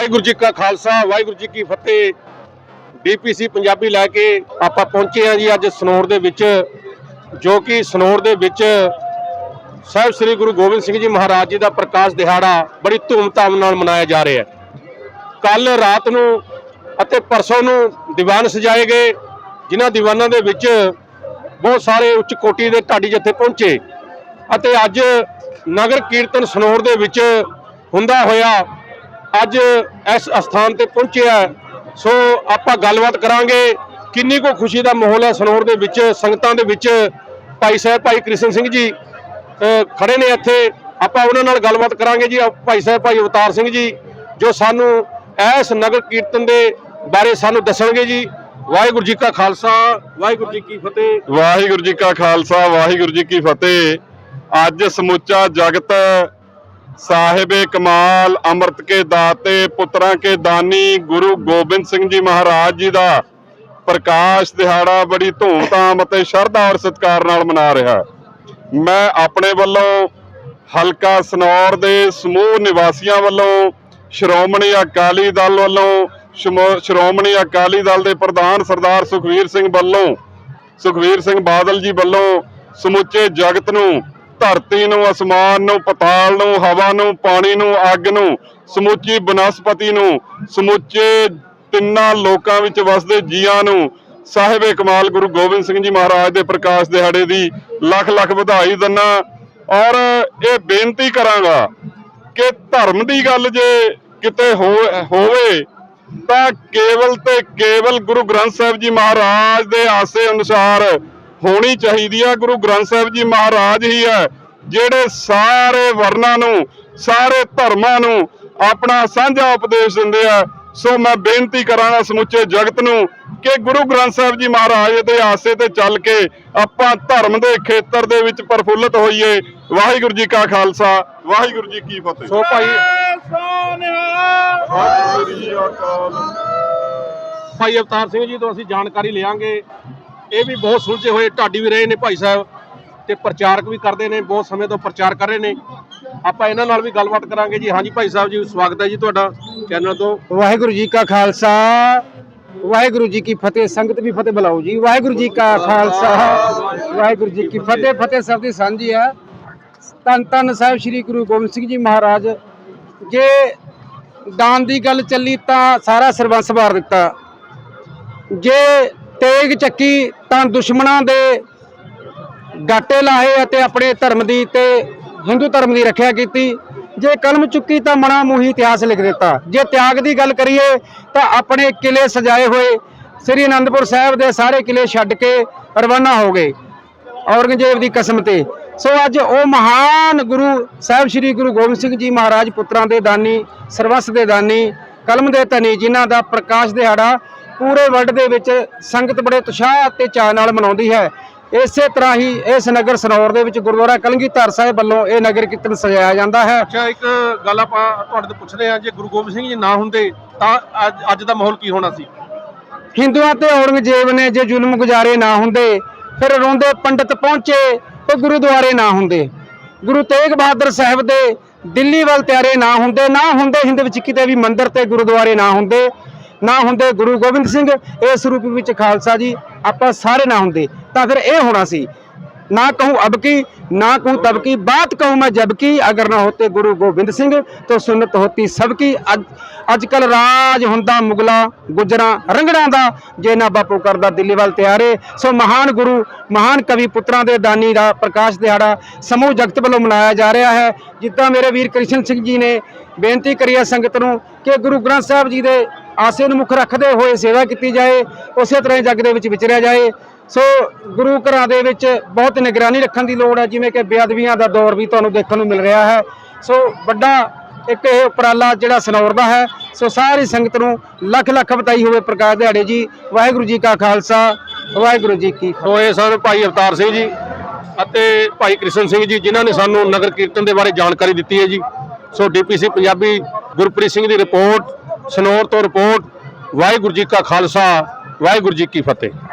ਵਾਹਿਗੁਰੂ ਜੀ ਕਾ ਖਾਲਸਾ, ਵਾਹਿਗੁਰੂ ਜੀ ਕੀ ਫਤਿਹ। ਡੀਪੀਸੀ ਪੰਜਾਬੀ ਲੈ ਕੇ ਆਪਾਂ ਪਹੁੰਚੇ ਹਾਂ ਜੀ ਅੱਜ ਸਨੌਰ ਦੇ ਵਿੱਚ, ਜੋ ਕਿ ਸਨੌਰ ਦੇ ਵਿੱਚ ਸਾਹਿਬ ਸ੍ਰੀ ਗੁਰੂ ਗੋਬਿੰਦ ਸਿੰਘ ਜੀ ਮਹਾਰਾਜ ਜੀ ਦਾ ਪ੍ਰਕਾਸ਼ ਦਿਹਾੜਾ ਬੜੀ ਧੂਮਧਾਮ ਨਾਲ ਮਨਾਇਆ ਜਾ ਰਿਹਾ ਹੈ। ਕੱਲ ਰਾਤ ਨੂੰ ਅਤੇ ਪਰਸੋਂ ਨੂੰ ਦੀਵਾਨ ਸਜਾਏ ਗਏ, ਜਿਨ੍ਹਾਂ ਦੀਵਾਨਾਂ ਦੇ ਵਿੱਚ ਬਹੁਤ ਸਾਰੇ ਉੱਚ ਕੋਟੀ ਦੇ ਢਾਡੀ ਜਥੇ ਪਹੁੰਚੇ। ਅਤੇ ਅੱਜ ਨਗਰ ਕੀਰਤਨ ਸਨੌਰ ਦੇ ਵਿੱਚ ਹੁੰਦਾ ਹੋਇਆ ਅੱਜ ਇਸ ਅਸਥਾਨ ਤੇ ਪਹੁੰਚਿਆ ਸੋ ਆਪਾਂ ਗੱਲਬਾਤ ਕਰਾਂਗੇ ਕਿੰਨੀ ਕੋ ਖੁਸ਼ੀ ਦਾ ਮਾਹੌਲ ਹੈ ਸਨੌਰ ਦੇ ਵਿੱਚ ਸੰਗਤਾਂ ਦੇ ਵਿੱਚ। ਭਾਈ ਸਾਹਿਬ ਭਾਈ ਕ੍ਰਿਸ਼ਨ ਸਿੰਘ ਜੀ ਅ, ਖੜੇ ਨੇ ਇੱਥੇ। ਆਪਾਂ ਉਹਨਾਂ ਨਾਲ ਗੱਲਬਾਤ ਕਰਾਂਗੇ ਜੀ। ਆਹ ਭਾਈ ਸਾਹਿਬ ਭਾਈ ਅਵਤਾਰ ਸਿੰਘ ਜੀ ਜੋ ਸਾਨੂੰ ਇਸ ਨਗਰ ਕੀਰਤਨ ਦੇ ਬਾਰੇ ਸਾਨੂੰ ਦੱਸਣਗੇ ਜੀ। ਵਾਹਿਗੁਰੂ ਜੀ ਕਾ ਖਾਲਸਾ ਵਾਹਿਗੁਰੂ ਜੀ ਕੀ ਫਤਿਹ। ਵਾਹਿਗੁਰੂ ਜੀ ਕਾ ਖਾਲਸਾ ਵਾਹਿਗੁਰੂ ਜੀ ਕੀ ਫਤਿਹ। ਅੱਜ ਸਮੁੱਚਾ ਜਗਤ ਸਾਹਿਬੇ ਕਮਾਲ, ਅੰਮ੍ਰਿਤ ਕੇ ਦਾਤੇ, ਪੁੱਤਰਾਂ ਕੇ ਦਾਨੀ, ਗੁਰੂ ਗੋਬਿੰਦ ਸਿੰਘ ਜੀ ਮਹਾਰਾਜ ਜੀ ਦਾ ਪ੍ਰਕਾਸ਼ ਦਿਹਾੜਾ ਬੜੀ ਧੂਮਧਾਮ ਅਤੇ ਸ਼ਰਧਾ ਔਰ ਸਤਿਕਾਰ ਨਾਲ ਮਨਾ ਰਿਹਾ। ਮੈਂ ਆਪਣੇ ਵੱਲੋਂ ਹਲਕਾ ਸਨੌਰ ਦੇ ਸਮੂਹ ਨਿਵਾਸੀਆਂ ਵੱਲੋਂ, ਸ਼੍ਰੋਮਣੀ ਅਕਾਲੀ ਦਲ ਵੱਲੋਂ, ਸ਼ਮੋ- ਸ਼੍ਰੋਮਣੀ ਅਕਾਲੀ ਦਲ ਦੇ ਪ੍ਰਧਾਨ ਸਰਦਾਰ ਸੁਖਵੀਰ ਸਿੰਘ ਵੱਲੋਂ, ਸੁਖਵੀਰ ਸਿੰਘ ਬਾਦਲ ਜੀ ਵੱਲੋਂ ਸਮੁੱਚੇ ਜਗਤ ਨੂੰ ਧਰਤੀ ਨੂੰ, ਅਸਮਾਨ ਨੂੰ, ਪਤਾਲ ਨੂੰ, ਹਵਾ ਨੂੰ, ਪਾਣੀ ਨੂੰ, ਅੱਗ ਨੂੰ, ਸਮੁੱਚੀ ਬਨਸਪਤੀ ਨੂੰ, ਸਮੁੱਚੇ ਤਿੰਨਾਂ ਲੋਕਾਂ ਵਿੱਚ ਵਸਦੇ ਜੀਆਂ ਨੂੰ, ਸਾਹਿਬੇ ਕਮਾਲ ਗੁਰੂ ਗੋਬਿੰਦ ਸਿੰਘ ਜੀ ਮਹਾਰਾਜ ਦੇ ਪ੍ਰਕਾਸ਼ ਦਿਹਾੜੇ ਦੀ ਲੱਖ ਲੱਖ ਵਧਾਈ ਦਿੰਨਾ। ਔਰ ਇਹ ਬੇਨਤੀ ਕਰਾਂਗਾ ਕਿ ਧਰਮ ਦੀ ਗੱਲ ਜੇ ਕਿਤੇ ਹੋ- ਹੋਵੇ, ਤਾਂ ਕੇਵਲ ਤੇ ਕੇਵਲ ਗੁਰੂ ਗ੍ਰੰਥ ਸਾਹਿਬ ਜੀ ਮਹਾਰਾਜ ਦੇ ਆਸੇ ਅਨੁਸਾਰ ਹੋਣੀ ਚਾਹੀਦੀ ਹੈ ਗੁਰੂ ਗ੍ਰੰਥ ਸਾਹਿਬ ਜੀ ਮਹਾਰਾਜ ਹੀ ਹੈ ਜਿਹੜੇ ਸਾਰੇ ਵਰਨਾਂ ਨੂੰ ਸਾਰੇ ਧਰਮਾਂ ਨੂੰ ਆਪਣਾ ਸਾਂਝਾ ਉਪਦੇਸ਼ ਦਿੰਦੇ ਆ। ਸੋ ਮੈਂ ਬੇਨਤੀ ਕਰਾਂਗਾ ਸਮੁੱਚੇ ਜਗਤ ਨੂੰ ਕਿ ਗੁਰੂ ਗ੍ਰੰਥ ਸਾਹਿਬ ਜੀ ਮਹਾਰਾਜ ਦੇ ਆਸੇ ਤੇ ਚੱਲ ਕੇ ਆਪਾਂ ਧਰਮ ਦੇ ਖੇਤਰ ਦੇ ਵਿੱਚ ਪ੍ਰਫੁੱਲਤ ਹੋਈਏ। ਵਾਹਿਗੁਰੂ ਜੀ ਕਾ ਖਾਲਸਾ ਵਾਹਿਗੁਰੂ ਜੀ ਕੀ ਫਤਿਹ। ਸੋ ਭਾਈ ਭਾਈ ਅਵਤਾਰ ਸਿੰਘ ਜੀ ਤੋਂ ਅਸੀਂ ਜਾਣਕਾਰੀ ਲਿਆਂਗੇ। ਇਹ ਵੀ ਬਹੁਤ ਸੁਲਝੇ ਹੋਏ, ਢਾਡੀ ਵੀ ਰਹੇ ਨੇ ਭਾਈ ਸਾਹਿਬ ਤੇ ਪ੍ਰਚਾਰਕ ਵੀ ਕਰਦੇ ਨੇ, ਬਹੁਤ ਸਮੇਂ ਤੋਂ ਪ੍ਰਚਾਰ ਕਰ ਰਹੇ ਨੇ। ਆਪਾਂ ਇਹਨਾਂ ਨਾਲ ਵੀ ਗੱਲਬਾਤ ਕਰਾਂਗੇ ਜੀ। ਹਾਂਜੀ ਭਾਈ ਸਾਹਿਬ ਜੀ, ਸਵਾਗਤ ਹੈ ਜੀ ਤੁਹਾਡਾ ਚੈਨਲ ਤੋਂ। ਵਾਹਿਗੁਰੂ ਜੀ ਕਾ ਖਾਲਸਾ, ਵਾਹਿਗੁਰੂ ਜੀ ਕੀ ਫਤਿਹ, ਸੰਗਤ ਵੀ ਫਤਿਹ ਬੁਲਾਓ ਜੀ। ਵਾਹਿਗੁਰੂ ਜੀ ਕਾ ਖਾਲਸਾ, ਵਾਹਿਗੁਰੂ ਜੀ ਕੀ ਫਤਿਹ ਫਤਿਹ ਸਭ ਦੀ ਸਾਂਝੀ ਹੈ ਤਨ ਤਨ ਸਾਹਿਬ ਸ੍ਰੀ ਗੁਰੂ ਗੋਬਿੰਦ ਸਿੰਘ ਜੀ ਮਹਾਰਾਜ। ਜੇ ਦਾਨ ਦੀ ਗੱਲ ਚੱਲੀ ਤਾਂ ਸਾਰਾ ਸਰਬੰਸ ਵਾਰ ਦਿੱਤਾ। ਜੇ ਤੇਗ ਚੱਕੀ ਤਾਂ ਦੁਸ਼ਮਣਾਂ ਦੇ ਗਾਟੇ ਲਾਏ ਅਤੇ ਆਪਣੇ ਧਰਮ ਦੀ ਤੇ ਹਿੰਦੂ ਧਰਮ ਦੀ ਰੱਖਿਆ ਕੀਤੀ। ਜੇ ਕਲਮ ਚੁੱਕੀ ਤਾਂ ਮਣਾ ਮੂਹੀ ਇਤਿਹਾਸ ਲਿਖ ਦਿੱਤਾ। ਜੇ ਤਿਆਗ ਦੀ ਗੱਲ ਕਰੀਏ ਤਾਂ ਆਪਣੇ ਕਿਲੇ ਸਜਾਏ ਹੋਏ ਸ੍ਰੀ ਅਨੰਦਪੁਰ ਸਾਹਿਬ ਦੇ ਸਾਰੇ ਕਿਲੇ ਛੱਡ ਕੇ ਰਵਾਨਾ ਹੋ ਗਏ ਔਰੰਗਜ਼ੇਬ ਦੀ ਕਸਮ ਤੇ। ਸੋ ਅੱਜ ਉਹ ਮਹਾਨ ਗੁਰੂ ਸਾਹਿਬ ਸ੍ਰੀ ਗੁਰੂ ਗੋਬਿੰਦ ਸਿੰਘ ਜੀ ਮਹਾਰਾਜ ਪੁੱਤਰਾਂ ਦੇ ਦਾਨੀ, ਸਰਵਸ ਦੇ ਦਾਨੀ, ਕਲਮ ਦੇ ਧਨੀ ਜਿਨ੍ਹਾਂ ਦਾ ਪ੍ਰਕਾਸ਼ ਦਿਹਾੜਾ ਪੂਰੇ ਵਰਲਡ ਦੇ ਵਿੱਚ ਸੰਗਤ ਬੜੇ ਉਤਸ਼ਾਹ ਤੇ ਚਾਅ ਨਾਲ ਮਨਾਉਂਦੀ ਹੈ। ਇਸੇ ਤਰ੍ਹਾਂ ਹੀ ਇਸ ਨਗਰ ਸਨੌਰ ਦੇ ਵਿੱਚ ਗੁਰਦੁਆਰਾ ਕਲਗੀਧਰ ਸਾਹਿਬ ਵੱਲੋਂ ਇਹ ਨਗਰ ਕੀਰਤਨ ਸਜਾਇਆ ਜਾਂਦਾ ਹੈ। ਅੱਛਾ ਇੱਕ ਗੱਲ ਆਪਾਂ ਤੁਹਾਡੇ ਤੋਂ ਪੁੱਛਦੇ ਹਾਂ ਜੇ ਗੁਰੂ ਗੋਬਿੰਦ ਸਿੰਘ ਜੀ ਨਾ ਹੁੰਦੇ ਤਾਂ ਅੱਜ ਦਾ ਮਾਹੌਲ ਕੀ ਹੋਣਾ ਸੀ? ਹਿੰਦੂਆਂ ਤੇ ਔਰੰਗਜ਼ੇਬ ਨੇ ਜੇ ਜ਼ੁਲਮ ਗੁਜ਼ਾਰੇ ਨਾ ਹੁੰਦੇ ਫਿਰ ਰੋਂਦੇ ਪੰਡਤ ਪਹੁੰਚੇ ਤੇ ਗੁਰਦੁਆਰੇ ਨਾ ਹੁੰਦੇ। ਗੁਰੂ ਤੇਗ ਬਹਾਦਰ ਸਾਹਿਬ ਦੇ ਦਿੱਲੀ ਵੱਲ ਤਿਆਰੇ ਨਾ ਹੁੰਦੇ ਨਾ ਹੁੰਦੇ ਹਿੰਦ ਵਿੱਚ ਕਿਤੇ ਵੀ ਮੰਦਿਰ ਤੇ ਗੁਰਦੁਆਰੇ ਨਾ ਹੁੰਦੇ। ਨਾ ਹੁੰਦੇ ਗੁਰੂ ਗੋਬਿੰਦ ਸਿੰਘ, ਇਸ ਰੂਪ ਵਿੱਚ ਖਾਲਸਾ ਜੀ, ਆਪਾਂ ਸਾਰੇ ਨਾ ਹੁੰਦੇ। ਤਾਂ ਫਿਰ ਇਹ ਹੋਣਾ ਸੀ, ਨਾ ਕਹੂੰ ਅਬਕੀ ਨਾ ਕਹੂੰ ਤਬਕੀ ਬਾਤ ਕਹੂੰ ਮੈਂ ਜਬਕੀ ਅਗਰ ਨਾ ਹੋਤੇ ਗੁਰੂ ਗੋਬਿੰਦ ਸਿੰਘ, ਤਾਂ ਸੁਨਤ ਹੋਤੀ ਸਬਕੀ ਅੱਜ ਕੱਲ ਰਾਜ ਹੁੰਦਾ ਮੁਗਲਾ, ਗੁਜਰਾ, ਰੰਗੜਾਂ ਦਾ, ਜੇ ਨਾ ਬਾਪੂ ਕਰਦਾ ਦਿੱਲੀ ਵੱਲ ਤਿਆਰੇ। ਸੋ ਮਹਾਨ ਗੁਰੂ, ਮਹਾਨ ਕਵੀ ਪੁੱਤਰਾਂ ਦੇ ਦਾਨੀ ਦਾ ਪ੍ਰਕਾਸ਼ ਦਿਹਾੜਾ ਸਮੂਹ ਜਗਤ ਵੱਲੋਂ ਮਨਾਇਆ ਜਾ ਰਿਹਾ ਹੈ। ਜਿੱਦਾਂ ਮੇਰੇ ਵੀਰ ਕ੍ਰਿਸ਼ਨ ਸਿੰਘ ਜੀ ਨੇ ਬੇਨਤੀ ਕਰੀ ਹੈ ਸੰਗਤ ਨੂੰ ਕਿ ਗੁਰੂ ਗ੍ਰੰਥ ਸਾਹਿਬ ਜੀ ਦੇ ਆਸੇ ਨੂੰ ਮੁੱਖ ਰੱਖਦੇ ਹੋਏ ਸੇਵਾ ਕੀਤੀ ਜਾਏ, ਉਸੇ ਤਰ੍ਹਾਂ ਹੀ ਜੱਗ ਦੇ ਵਿੱਚ ਵਿਚਰਿਆ ਜਾਏ। ਸੋ ਗੁਰੂ ਘਰਾਂ ਦੇ ਵਿੱਚ ਬਹੁਤ ਨਿਗਰਾਨੀ ਰੱਖਣ ਦੀ ਲੋੜ ਹੈ, ਜਿਵੇਂ ਕਿ ਬੇਅਦਬੀਆਂ ਦਾ ਦੌਰ ਵੀ ਤੁਹਾਨੂੰ ਦੇਖਣ ਨੂੰ ਮਿਲ ਰਿਹਾ ਹੈ। ਸੋ ਵੱਡਾ ਇੱਕ ਇਹ ਉਪਰਾਲਾ ਜਿਹੜਾ ਸਨੌਰ ਦਾ ਹੈ, ਸੋ ਸਾਰੀ ਸੰਗਤ ਨੂੰ ਲੱਖ ਲੱਖ ਬਤਾਈ ਹੋਵੇ ਪ੍ਰਕਾਸ਼ ਦਿਹਾੜੇ ਜੀ। ਵਾਹਿਗੁਰੂ ਜੀ ਕਾ ਖਾਲਸਾ, ਵਾਹਿਗੁਰੂ ਜੀ ਕੀ ਫਤਿਹ। ਸੋ ਇਹ ਭਾਈ ਅਵਤਾਰ ਸਿੰਘ ਜੀ ਅਤੇ ਭਾਈ ਕ੍ਰਿਸ਼ਨ ਸਿੰਘ ਜੀ, ਜਿਨ੍ਹਾਂ ਨੇ ਸਾਨੂੰ ਨਗਰ ਕੀਰਤਨ ਦੇ ਬਾਰੇ ਜਾਣਕਾਰੀ ਦਿੱਤੀ ਹੈ ਜੀ। ਸੋ ਡੀਪੀਸੀ ਪੰਜਾਬੀ ਗੁਰਪ੍ਰੀਤ ਸਿੰਘ ਦੀ ਰਿਪੋਰਟ ਸਨੌਰ ਤੋਂ ਰਿਪੋਰਟ। ਵਾਹਿਗੁਰੂ ਜੀ ਕਾ ਖਾਲਸਾ ਵਾਹਿਗੁਰੂ ਜੀ ਕੀ ਫਤਿਹ।